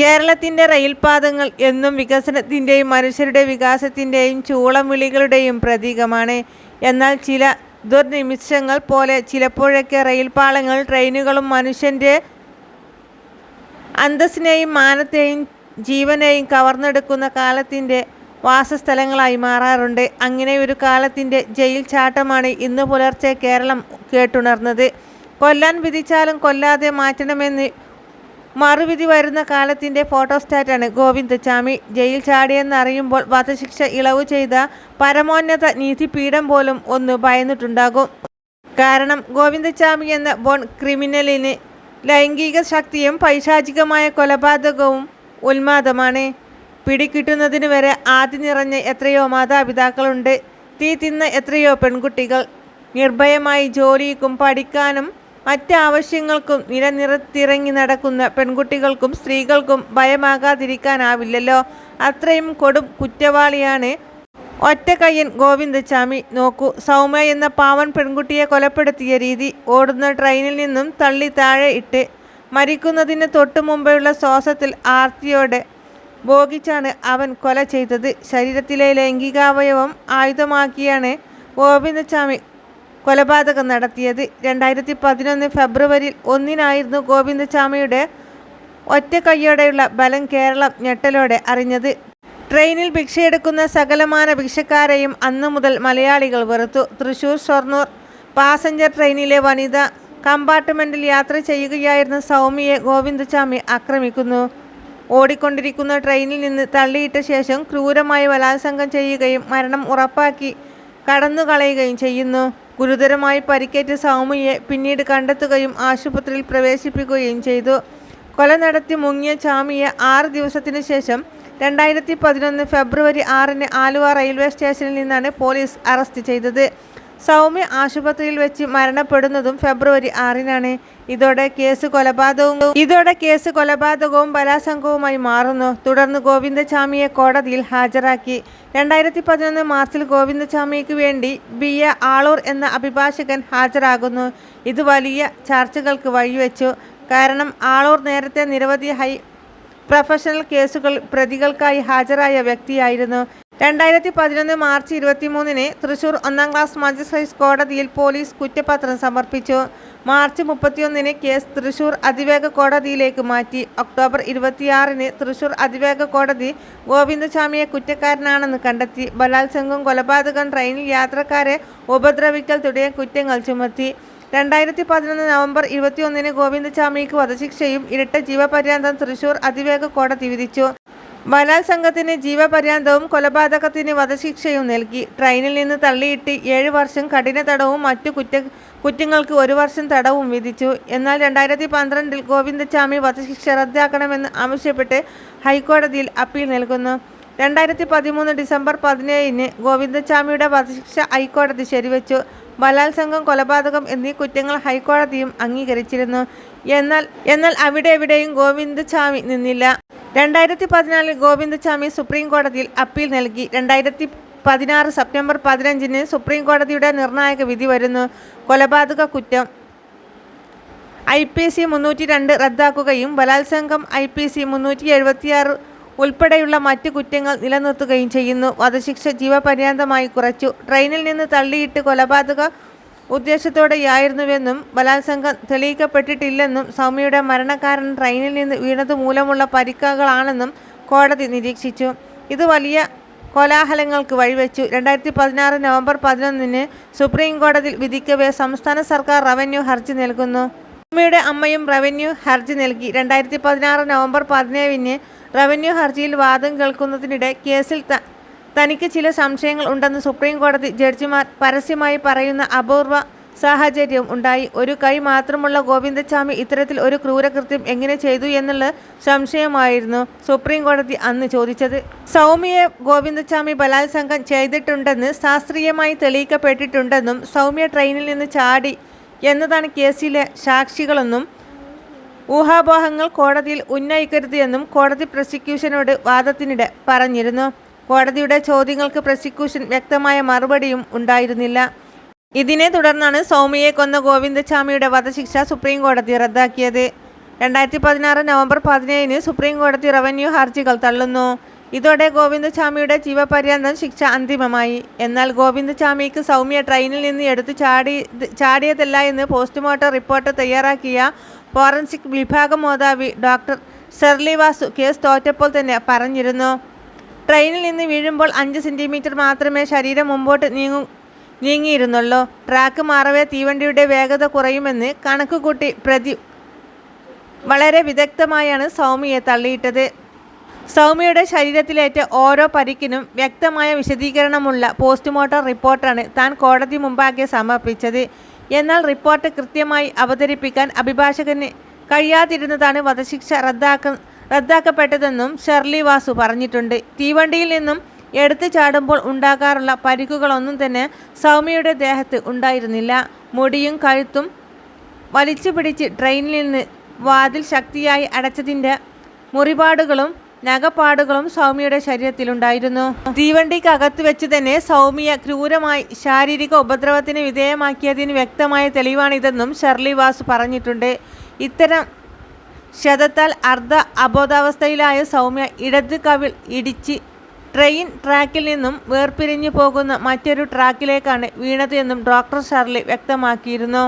കേരളത്തിന്റെ റെയിൽപാതങ്ങൾ എന്നും വികസനത്തിന്റെയും മനുഷ്യരുടെ വികാസത്തിന്റെയും ചൂളമിളികളുടെയും പ്രതീകമാണ്. എന്നാൽ ചില ദുർനിമിഷങ്ങൾ പോലെ ചിലപ്പോഴൊക്കെ റെയിൽപാളങ്ങൾ ട്രെയിനുകളും മനുഷ്യന്റെ അന്തസ്സിനെയും മാനത്തെയും ജീവനെയും കവർന്നെടുക്കുന്ന കാലത്തിന്റെ വാസസ്ഥലങ്ങളായി മാറാറുണ്ട്. അങ്ങനെ ഒരു കാലത്തിന്റെ ജയിൽ ചാട്ടമാണ് ഇന്നു പുലർച്ചെ കേരളം കേട്ടുണർന്നത്. കൊല്ലാൻ വിധിച്ചാലും കൊല്ലാതെ മാറ്റണമെന്ന് മറുവിധി വരുന്ന കാലത്തിന്റെ ഫോട്ടോസ്റ്റാറ്റാണ് ഗോവിന്ദച്ചാമി. ജയിൽ ചാടിയെന്നറിയുമ്പോൾ വധശിക്ഷ ഇളവ് ചെയ്ത പരമോന്നത നീതിപീഠം പോലും ഒന്ന് ഭയന്നിട്ടുണ്ടാകും. കാരണം ഗോവിന്ദച്ചാമി എന്ന ബോൺ ക്രിമിനലിന് ലൈംഗിക ശക്തിയും പൈശാചികമായ കൊലപാതകവും ഉന്മാദമാണ്. പിടികിട്ടുന്നതിന് വരെ ആദ്യ നിറഞ്ഞ എത്രയോ മാതാപിതാക്കളുണ്ട്. തീ തിന്ന എത്രയോ പെൺകുട്ടികൾ. നിർഭയമായി ജോലിക്കും പഠിക്കാനും മറ്റ് ആവശ്യങ്ങൾക്കും നിരനിരത്തിറങ്ങി നടക്കുന്ന പെൺകുട്ടികൾക്കും സ്ത്രീകൾക്കും ഭയമാകാതിരിക്കാനാവില്ലല്ലോ. അത്രയും കൊടും കുറ്റവാളിയാണ് ഒറ്റക്കയ്യൻ ഗോവിന്ദച്ചാമി. നോക്കൂ സൗമ്യ എന്ന പാവൻ പെൺകുട്ടിയെ കൊലപ്പെടുത്തിയ രീതി. ഓടുന്ന ട്രെയിനിൽ നിന്നും തള്ളി താഴെ ഇട്ട് മരിക്കുന്നതിന് തൊട്ടു മുമ്പെയുള്ള ശ്വാസത്തിൽ ആർത്തിയോടെ ഭോഗിച്ചാണ് അവൻ കൊല ചെയ്തത്. ശരീരത്തിലെ ലൈംഗികാവയവം ആയുധമാക്കിയാണ് ഗോവിന്ദച്ചാമി കൊലപാതകം നടത്തിയത്. രണ്ടായിരത്തി പതിനൊന്ന് ഫെബ്രുവരി ഒന്നിനായിരുന്നു ഗോവിന്ദചാമിയുടെ ഒറ്റ കൈയോടെയുള്ള ബലം കേരളം ഞെട്ടലോടെ അറിഞ്ഞത്. ട്രെയിനിൽ ഭിക്ഷയെടുക്കുന്ന സകലമാന ഭിക്ഷക്കാരെയും അന്നു മുതൽ മലയാളികൾ വെറുത്തു. തൃശൂർ-ഷൊർണൂർ പാസഞ്ചർ ട്രെയിനിലെ വനിത കമ്പാർട്ട്മെന്റിൽ യാത്ര ചെയ്യുകയായിരുന്ന സൗമ്യയെ ഗോവിന്ദസ്വാമി ആക്രമിക്കുന്നു. ഓടിക്കൊണ്ടിരിക്കുന്ന ട്രെയിനിൽ നിന്ന് തള്ളിയിട്ട ശേഷം ക്രൂരമായി ബലാത്സംഗം ചെയ്യുകയും മരണം ഉറപ്പാക്കി കടന്നുകളയുകയും ചെയ്യുന്നു. ഗുരുതരമായി പരിക്കേറ്റ സൗമ്യയെ പിന്നീട് കണ്ടെത്തുകയും ആശുപത്രിയിൽ പ്രവേശിപ്പിക്കുകയും ചെയ്തു. കൊല നടത്തി മുങ്ങിയ ചാമിയെ ആറ് ദിവസത്തിനു ശേഷം രണ്ടായിരത്തി പതിനൊന്ന് ഫെബ്രുവരി ആറിന് ആലുവ റെയിൽവേ സ്റ്റേഷനിൽ നിന്നാണ് പോലീസ് അറസ്റ്റ് ചെയ്തത്. സൗമ്യ ആശുപത്രിയിൽ വെച്ച് മരണപ്പെടുന്നതും ഫെബ്രുവരി ആറിനാണ്. ഇതോടെ കേസ് കൊലപാതകവും ഇതോടെ കേസ് കൊലപാതകവും ബലാസംഗവുമായി മാറുന്നു. തുടർന്ന് ഗോവിന്ദചാമിയെ കോടതിയിൽ ഹാജരാക്കി. രണ്ടായിരത്തി പതിനൊന്ന് മാർച്ചിൽ ഗോവിന്ദചാമിക്ക് വേണ്ടി ബി. എ. ആളൂർ എന്ന അഭിഭാഷകൻ ഹാജരാകുന്നു. ഇത് വലിയ ചർച്ചകൾക്ക് വഴിവെച്ചു. കാരണം ആളൂർ നേരത്തെ നിരവധി ഹൈ പ്രൊഫഷണൽ കേസുകൾ പ്രതികൾക്കായി ഹാജരായ വ്യക്തിയായിരുന്നു. രണ്ടായിരത്തി പതിനൊന്ന് മാർച്ച് ഇരുപത്തിമൂന്നിന് തൃശൂർ ഒന്നാം ക്ലാസ് മജിസ്ട്രേറ്റ് കോടതിയിൽ പോലീസ് കുറ്റപത്രം സമർപ്പിച്ചു. മാർച്ച് മുപ്പത്തിയൊന്നിന് കേസ് തൃശൂർ അതിവേഗ കോടതിയിലേക്ക് മാറ്റി. ഒക്ടോബർ ഇരുപത്തിയാറിന് തൃശൂർ അതിവേഗ കോടതി ഗോവിന്ദസ്വാമിയെ കുറ്റക്കാരനാണെന്ന് കണ്ടെത്തി. ബലാത്സംഗം, കൊലപാതകം, ട്രെയിനിൽ യാത്രക്കാരെ ഉപദ്രവിക്കൽ തുടങ്ങിയ കുറ്റങ്ങൾ ചുമത്തി. രണ്ടായിരത്തി പതിനൊന്ന് നവംബർ ഇരുപത്തിയൊന്നിന് ഗോവിന്ദസ്വാമിക്ക് വധശിക്ഷയും ഇരട്ട ജീവപര്യന്തം തൃശൂർ അതിവേഗ കോടതി വിധിച്ചു. ബലാത്സംഗത്തിന് ജീവപര്യന്തവും കൊലപാതകത്തിന് വധശിക്ഷയും നൽകി. ട്രെയിനിൽ നിന്ന് തള്ളിയിട്ട് ഏഴ് വർഷം കഠിന തടവും മറ്റു കുറ്റ കുറ്റങ്ങൾക്ക് ഒരു വർഷം തടവും വിധിച്ചു. എന്നാൽ രണ്ടായിരത്തി പന്ത്രണ്ടിൽ ഗോവിന്ദസ്വാമി വധശിക്ഷ റദ്ദാക്കണമെന്ന് ആവശ്യപ്പെട്ട് ഹൈക്കോടതിയിൽ അപ്പീൽ നൽകുന്നു. രണ്ടായിരത്തി പതിമൂന്ന് ഡിസംബർ പതിനേഴിന് ഗോവിന്ദസ്വാമിയുടെ വധശിക്ഷ ഹൈക്കോടതി ശരിവെച്ചു. ബലാത്സംഗം, കൊലപാതകം എന്നീ കുറ്റങ്ങൾ ഹൈക്കോടതിയും അംഗീകരിച്ചിരുന്നു. എന്നാൽ എന്നാൽ അവിടെ എവിടെയും ഗോവിന്ദസ്വാമി നിന്നില്ല. രണ്ടായിരത്തി പതിനാലിൽ ഗോവിന്ദസ്വാമി സുപ്രീം കോടതിയിൽ അപ്പീൽ നൽകി. രണ്ടായിരത്തി പതിനാറ് സെപ്റ്റംബർ പതിനഞ്ചിന് സുപ്രീം കോടതിയുടെ നിർണായക വിധി വരുന്നു. കൊലപാതക കുറ്റം ഐ. പി. സി മുന്നൂറ്റി രണ്ട് റദ്ദാക്കുകയും ബലാത്സംഗം ഐ. പി. സി മുന്നൂറ്റി എഴുപത്തിയാറ് ഉൾപ്പെടെയുള്ള മറ്റ് കുറ്റങ്ങൾ നിലനിർത്തുകയും ചെയ്യുന്നു. വധശിക്ഷ ജീവപര്യന്തമായി കുറച്ചു. ട്രെയിനിൽ നിന്ന് തള്ളിയിട്ട് കൊലപാതക ഉദ്ദേശ്യത്തോടെയായിരുന്നുവെന്നും ബലാത്സംഗം തെളിയിക്കപ്പെട്ടിട്ടില്ലെന്നും സൗമ്യയുടെ മരണകാരണം ട്രെയിനിൽ നിന്ന് വീണതുമൂലമുള്ള പരിക്കുകളാണെന്നും കോടതി നിരീക്ഷിച്ചു. ഇത് വലിയ കോലാഹലങ്ങൾക്ക് വഴിവെച്ചു. രണ്ടായിരത്തി പതിനാറ് നവംബർ പതിനൊന്നിന് സുപ്രീം കോടതിയിൽ വിധിക്കവേ സംസ്ഥാന സർക്കാർ റവന്യൂ ഹർജി നൽകുന്നു. സൗമ്യയുടെ അമ്മയും റവന്യൂ ഹർജി നൽകി. രണ്ടായിരത്തി പതിനാറ് നവംബർ പതിനേഴിന് റവന്യൂ ഹർജിയിൽ വാദം കേൾക്കുന്നതിനിടെ കേസിൽ തനിക്ക് ചില സംശയങ്ങൾ ഉണ്ടെന്ന് സുപ്രീം കോടതി ജഡ്ജിമാർ പരസ്യമായി പറയുന്ന അപൂർവ സാഹചര്യം ഉണ്ടായി. ഒരു കൈ മാത്രമുള്ള ഗോവിന്ദസ്വാമി ഇത്തരത്തിൽ ഒരു ക്രൂരകൃത്യം എങ്ങനെ ചെയ്തു എന്നുള്ള സംശയമായിരുന്നു സുപ്രീം കോടതി അന്ന് ചോദിച്ചത്. സൗമ്യയെ ഗോവിന്ദസ്വാമി ബലാത്സംഗം ചെയ്തിട്ടുണ്ടെന്ന് ശാസ്ത്രീയമായി തെളിയിക്കപ്പെട്ടിട്ടുണ്ടെന്നും സൗമ്യ ട്രെയിനിൽ നിന്ന് ചാടി എന്നതാണ് കേസിലെ സാക്ഷികളെന്നും ഊഹാപോഹങ്ങൾ കോടതിയിൽ ഉന്നയിക്കരുത് എന്നും കോടതി പ്രോസിക്യൂഷനോട് വാദത്തിനിടെ പറഞ്ഞിരുന്നു. കോടതിയുടെ ചോദ്യങ്ങൾക്ക് പ്രോസിക്യൂഷൻ വ്യക്തമായ മറുപടിയും ഉണ്ടായിരുന്നില്ല. ഇതിനെ തുടർന്നാണ് സൗമ്യയെ കൊന്ന ഗോവിന്ദസ്വാമിയുടെ വധശിക്ഷ സുപ്രീം കോടതി റദ്ദാക്കിയത്. രണ്ടായിരത്തി പതിനാറ് നവംബർ പതിനേഴിന് സുപ്രീം കോടതി റവന്യൂ ഹർജികൾ തള്ളുന്നു ഇതോടെ ഗോവിന്ദസ്വാമിയുടെ ജീവപര്യന്തം ശിക്ഷ അന്തിമമായി എന്നാൽ ഗോവിന്ദസ്വാമിക്ക് സൗമ്യ ട്രെയിനിൽ നിന്ന് എടുത്തു ചാടി ചാടിയതല്ല എന്ന് പോസ്റ്റ്മോർട്ടം റിപ്പോർട്ട് തയ്യാറാക്കിയ ഫോറൻസിക് വിഭാഗം മേധാവി ഡോക്ടർ ഷെർലി വാസു കേസ് തോറ്റപ്പോൾ തന്നെ പറഞ്ഞിരുന്നു ട്രെയിനിൽ നിന്ന് വീഴുമ്പോൾ അഞ്ച് സെന്റിമീറ്റർ മാത്രമേ ശരീരം മുമ്പോട്ട് നീങ്ങും നീങ്ങിയിരുന്നുള്ളൂ. ട്രാക്ക് മാറവേ തീവണ്ടിയുടെ വേഗത കുറയുമെന്ന് കണക്കുകൂട്ടി പ്രതി വളരെ വിദഗ്ധമായാണ് സൗമ്യയെ തള്ളിയിട്ടത്. സൗമ്യയുടെ ശരീരത്തിലേറ്റ ഓരോ പരിക്കിനും വ്യക്തമായ വിശദീകരണമുള്ള പോസ്റ്റ്മോർട്ടം റിപ്പോർട്ടാണ് താൻ കോടതി മുമ്പാകെ സമർപ്പിച്ചത്. എന്നാൽ റിപ്പോർട്ട് കൃത്യമായി അവതരിപ്പിക്കാൻ അഭിഭാഷകന് കഴിയാതിരുന്നതാണ് വധശിക്ഷ റദ്ദാക്ക റദ്ദാക്കപ്പെട്ടതെന്നും ഷെർലി വാസു പറഞ്ഞിട്ടുണ്ട്. തീവണ്ടിയിൽ നിന്നും എടുത്തു ചാടുമ്പോൾ ഉണ്ടാകാറുള്ള പരിക്കുകളൊന്നും തന്നെ സൗമ്യയുടെ ദേഹത്ത് ഉണ്ടായിരുന്നില്ല. മുടിയും കഴുത്തും വലിച്ചു പിടിച്ച് ട്രെയിനിൽ നിന്ന് വാതിൽ ശക്തിയായി അടച്ചതിന്റെ മുറിപാടുകളും നഖപ്പാടുകളും സൗമ്യയുടെ ശരീരത്തിലുണ്ടായിരുന്നു. തീവണ്ടിക്കകത്ത് വെച്ച് തന്നെ സൗമ്യ ക്രൂരമായി ശാരീരിക ഉപദ്രവത്തിന് വിധേയമാക്കിയതിന് വ്യക്തമായ തെളിവാണിതെന്നും ഷെർലി വാസ് പറഞ്ഞിട്ടുണ്ട്. ഇത്തരം ക്ഷതത്താൽ അർദ്ധ അബോധാവസ്ഥയിലായ സൗമ്യ ഇടത് കവിൾ ഇടിച്ച് ട്രെയിൻ ട്രാക്കിൽ നിന്നും വേർപിരിഞ്ഞു പോകുന്ന മറ്റൊരു ട്രാക്കിലേക്കാണ് വീണത് എന്നും ഡോക്ടർ ഷർലി വ്യക്തമാക്കിയിരുന്നു.